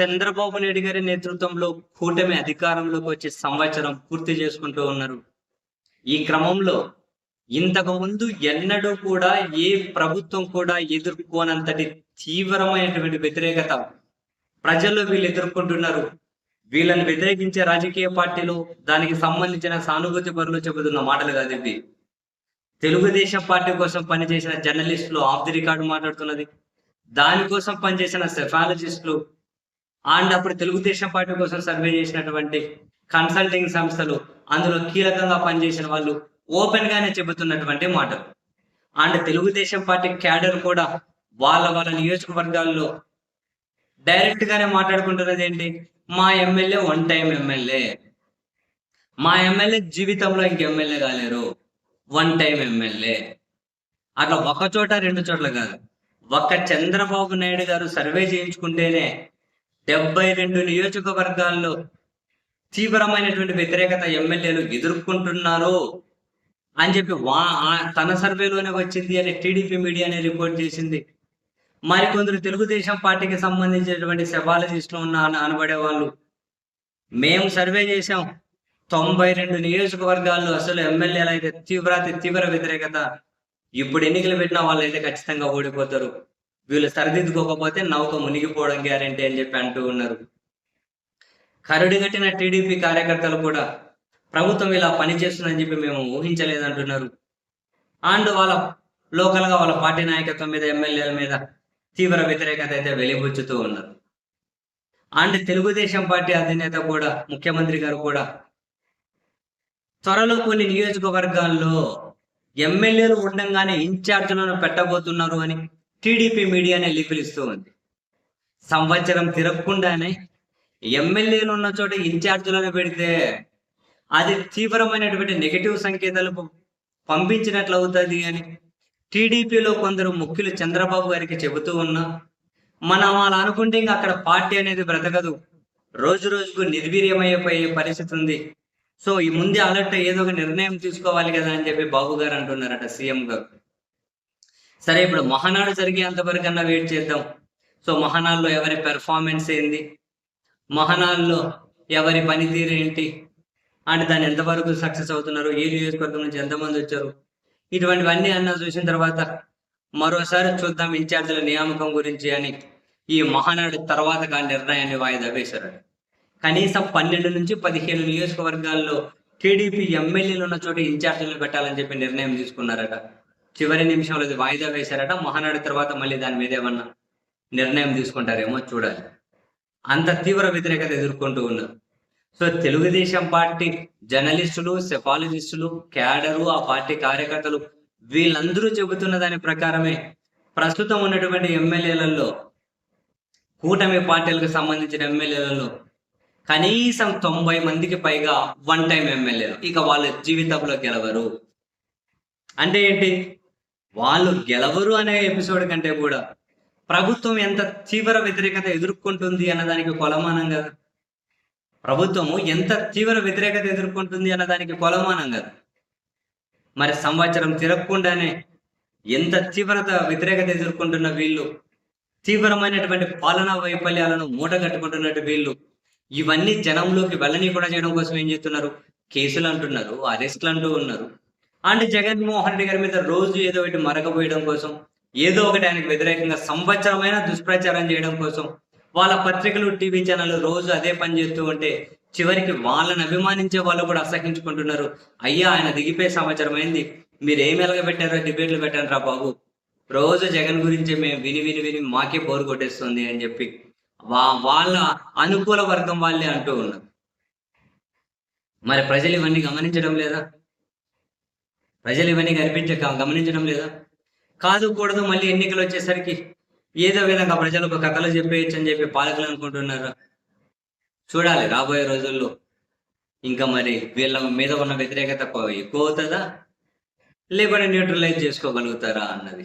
చంద్రబాబు నాయుడు గారి నేతృత్వంలో కూటమి అధికారంలోకి వచ్చి సంవత్సరం పూర్తి చేసుకుంటూ ఉన్నారు. ఈ క్రమంలో ఇంతకు ముందు ఎన్నడూ కూడా ఏ ప్రభుత్వం కూడా ఎదుర్కోనంతటి తీవ్రమైనటువంటి వ్యతిరేకత ప్రజలు వీళ్ళు ఎదుర్కొంటున్నారు. వీళ్ళని వ్యతిరేకించే రాజకీయ పార్టీలు దానికి సంబంధించిన సానుభూతి పరులు చెబుతున్న మాటలు కాదు ఇవి. తెలుగుదేశం పార్టీ కోసం పనిచేసిన జర్నలిస్టులు ఆఫ్ ది రికార్డు మాట్లాడుతున్నది. దానికోసం పనిచేసిన సెఫాలజిస్టులు అండ్ అప్పుడు తెలుగుదేశం పార్టీ కోసం సర్వే చేసినటువంటి కన్సల్టింగ్ సంస్థలు అందులో కీలకంగా పనిచేసిన వాళ్ళు ఓపెన్ గానే చెబుతున్నటువంటి మాటలు అండ్ తెలుగుదేశం పార్టీ క్యాడర్ కూడా వాళ్ళ వాళ్ళ నియోజకవర్గాల్లో డైరెక్ట్ గానే మాట్లాడుకుంటున్నది ఏంటి? మా ఎమ్మెల్యే వన్ టైం ఎమ్మెల్యే. మా ఎమ్మెల్యే జీవితంలో ఇంక ఎమ్మెల్యే కాలేరు. One time MLA. అట్లా ఒక చోట రెండు చోట్ల కాదు. ఒక్క చంద్రబాబు నాయుడు గారు సర్వే చేయించుకుంటేనే డెబ్బై రెండు నియోజకవర్గాల్లో తీవ్రమైనటువంటి వ్యతిరేకత ఎమ్మెల్యేలు ఎదుర్కొంటున్నారు అని చెప్పి వా తన సర్వేలోనే వచ్చింది అని టీడీపీ మీడియానే రిపోర్ట్ చేసింది. మరి కొందరు తెలుగుదేశం పార్టీకి సంబంధించినటువంటి సెబాలజిస్టులు ఉన్న అనబడే వాళ్ళు. మేము సర్వే చేశాం. తొంభై రెండు నియోజకవర్గాల్లో అసలు ఎమ్మెల్యేలు అయితే తీవ్ర తీవ్ర వ్యతిరేకత. ఇప్పుడు ఎన్నికలు పెట్టిన వాళ్ళు అయితే ఖచ్చితంగా ఓడిపోతారు. వీళ్ళు సరిదిద్దుకోకపోతే నౌక మునిగిపోవడం గ్యారంటీ అని చెప్పి అంటూ ఉన్నారు. కరుడు కట్టిన టీడీపీ కార్యకర్తలు కూడా ప్రభుత్వం ఇలా పనిచేస్తుందని చెప్పి మేము ఊహించలేదంటున్నారు. అండ్ వాళ్ళ లోకల్గా వాళ్ళ పార్టీ నాయకత్వం మీద ఎమ్మెల్యేల మీద తీవ్ర వ్యతిరేకత అయితే వెలిబుచ్చుతూ ఉన్నారు. అండ్ తెలుగుదేశం పార్టీ అధినేత కూడా ముఖ్యమంత్రి గారు కూడా త్వరలో కొన్ని నియోజకవర్గాల్లో ఎమ్మెల్యేలు ఉండంగానే ఇన్ఛార్జీలను పెట్టబోతున్నారు అని టీడీపీ మీడియానే లీకులిస్తూ ఉంది. సంవత్సరం తిరగకుండానే ఎమ్మెల్యేలు ఉన్న చోట ఇన్ఛార్జీలను పెడితే అది తీవ్రమైనటువంటి నెగటివ్ సంకేతాలు పంపించినట్లు అవుతుంది అని టీడీపీలో కొందరు ముఖ్యులు చంద్రబాబు గారికి చెబుతూ ఉన్నా మనం అలా అనుకుంటే ఇంకా అక్కడ పార్టీ అనేది బ్రతకదు. రోజు రోజుకు నిర్వీర్యమైపోయే పరిస్థితి ఉంది. సో ఈ ముందే అలర్ట్ ఏదో ఒక నిర్ణయం తీసుకోవాలి కదా అని చెప్పి బాబు గారు అంటున్నారట సీఎం గారు. సరే ఇప్పుడు మహానాడు జరిగేంత వరకు అన్నా వెయిట్ చేద్దాం. సో మహానాడులో ఎవరి పెర్ఫార్మెన్స్ ఏంది? మహానాడులో ఎవరి పనితీరు ఏంటి? అంటే దాన్ని ఎంతవరకు సక్సెస్ అవుతున్నారు? ఏ నియోజకవర్గం నుంచి ఎంతమంది వచ్చారు? ఇటువంటివన్నీ అన్న చూసిన తర్వాత మరోసారి చూద్దాం ఇన్ఛార్జీల నియామకం గురించి అని ఈ మహానాడు తర్వాత ఆ నిర్ణయాన్ని వాయిదా వేశారు కనీసం పన్నెండు నుంచి పదిహేను నియోజకవర్గాల్లో టీడీపీ ఎమ్మెల్యేలు ఉన్న చోట ఇన్ఛార్జీలు పెట్టాలని చెప్పి నిర్ణయం తీసుకున్నారట. చివరి నిమిషంలో అది వాయిదా వేశారట. మహానాడు తర్వాత మళ్ళీ దాని మీద ఏమన్నా నిర్ణయం తీసుకుంటారేమో చూడాలి. అంత తీవ్ర వ్యతిరేకత ఎదుర్కొంటూ ఉన్నారు. సో తెలుగుదేశం పార్టీ జర్నలిస్టులు సెఫాలజిస్టులు క్యాడరు ఆ పార్టీ కార్యకర్తలు వీళ్ళందరూ చెబుతున్న దాని ప్రకారమే ప్రస్తుతం ఉన్నటువంటి ఎమ్మెల్యేలలో కూటమి పార్టీలకు సంబంధించిన ఎమ్మెల్యేలలో కనీసం తొంభై మందికి పైగా వన్ టైం ఎమ్మెల్యేలు. ఇక వాళ్ళ జీవితంలో గెలవరు. అంటే ఏంటి? వాళ్ళు గెలవరు అనే ఎపిసోడ్ కంటే కూడా ప్రభుత్వం ఎంత తీవ్ర వ్యతిరేకత ఎదుర్కొంటుంది అన్నదానికి కొలమానం కదా. ప్రభుత్వము ఎంత తీవ్ర వ్యతిరేకత ఎదుర్కొంటుంది అన్నదానికి కొలమానం కదా. మరి సంవత్సరం తిరగకుండానే ఎంత తీవ్రత వ్యతిరేకత ఎదుర్కొంటున్న వీళ్ళు తీవ్రమైనటువంటి పాలనా వైఫల్యాలను మూటగట్టుకుంటున్నట్టు వీళ్ళు ఇవన్నీ జనంలోకి వెళ్ళని కూడా చేయడం కోసం ఏం చేస్తున్నారు? కేసులు అంటున్నారు అరెస్టులు అంటూ ఉన్నారు. అండ్ జగన్మోహన్ రెడ్డి గారి మీద రోజు ఏదో ఒకటి మరకపోయడం కోసం ఏదో ఒకటి ఆయనకు వ్యతిరేకంగా సంవత్సరమైన దుష్ప్రచారం చేయడం కోసం వాళ్ళ పత్రికలు టీవీ ఛానల్ రోజు అదే పని చేస్తూ ఉంటే చివరికి వాళ్ళని అభిమానించే వాళ్ళు కూడా అసహించుకుంటున్నారు. అయ్యా ఆయన దిగిపోయే సంవత్సరం అయింది. మీరు ఏం ఎలగబెట్టారో డిబేట్లు పెట్టారు రా బాబు. రోజు జగన్ గురించి మేము విని విని విని మాకే బోరు కొట్టేస్తుంది అని చెప్పి వా వాళ్ళ అనుకూల వర్గం వాళ్ళే అంటూ ఉన్నారు. మరి ప్రజలు ఇవన్నీ గమనించడం లేదా? ప్రజలు ఇవన్నీ కనిపించ గమనించడం లేదా? కాదు కూడదు మళ్ళీ ఎన్నికలు వచ్చేసరికి ఏదో విధంగా ప్రజలకు కథలు చెప్పేయచ్చు అని చెప్పి పాలకులు అనుకుంటున్నారు? చూడాలి రాబోయే రోజుల్లో ఇంకా మరి వీళ్ళ మీద ఉన్న వ్యతిరేకత ఎక్కువ అవుతుందా? లేకుంటే న్యూట్రలైజ్ చేసుకోగలుగుతారా అన్నది.